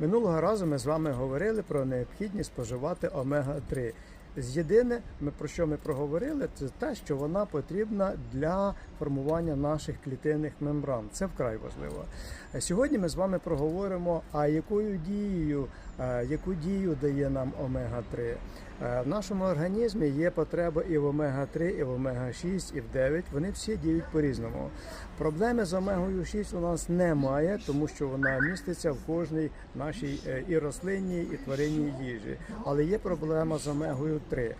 Минулого разу ми з вами говорили про необхідність споживати омега-3. З Єдине, ми про що ми проговорили, це те, що вона потрібна для формування наших клітинних мембран. Це вкрай важливо. Е, Сьогодні ми з вами проговоримо, а якою дією, е, яку дію дає нам омега-3. Е, В нашому організмі є потреба і в омега-3, і в омега-6, і в 9. Вони всі діють по-різному. Проблеми з омегою 6 у нас немає, тому що вона міститься в кожній нашій і рослинній, і тваринній їжі. Але є проблема з омегою 3.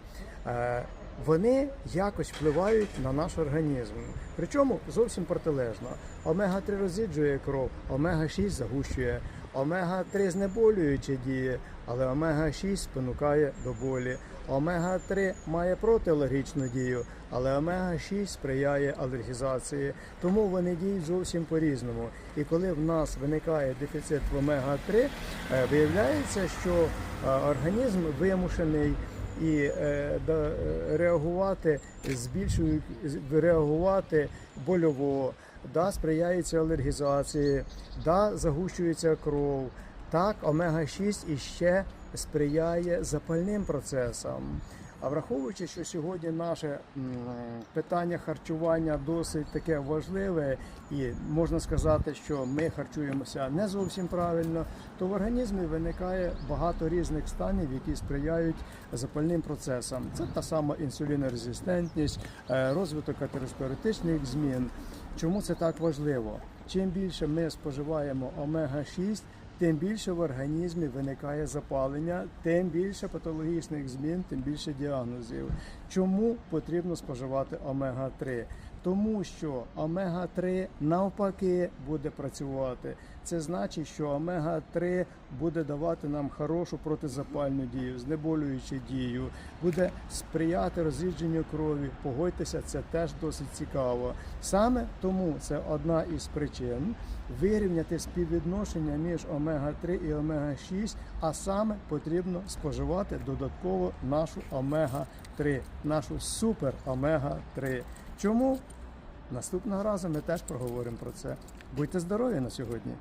Е, Вони якось впливають на наш організм. Причому зовсім протилежно. Омега-3 розіджує кров, омега-6 загущує, омега-3 знеболююче діє, але омега-6 спонукає до болі. Омега-3 має протиалергічну дію, але омега-6 сприяє алергізації. Тому вони діють зовсім по-різному. І коли в нас виникає дефіцит в омега-3, е, виявляється, що е, організм вимушений і е, реагувати збільшують реагувати больово, да, сприяється алергізації, да, загущується кров. Так, омега-6 іще сприяє запальним процесам. А враховуючи, що сьогодні наше питання харчування досить таке важливе, і можна сказати, що ми харчуємося не зовсім правильно, то в організмі виникає багато різних станів, які сприяють запальним процесам. Це та сама інсулінорезистентність, е, розвиток атеросклеротичних змін. Чому це так важливо? Чим більше ми споживаємо омега-6, тим більше в організмі виникає запалення, тим більше патологічних змін, тим більше діагнозів. Чому потрібно споживати омега-3? Тому що омега-3 навпаки буде працювати. Це значить, що омега-3 буде давати нам хорошу протизапальну дію, знеболюючу дію, буде сприяти розрідженню крові. Погодьтеся, це теж досить цікаво. Саме тому це одна із причин вирівняти співвідношення між омега-3 і омега-6, а саме потрібно споживати додатково нашу омега-3, нашу супер омега-3. Чому? Наступного разу ми теж проговоримо про це. Будьте здорові на сьогодні!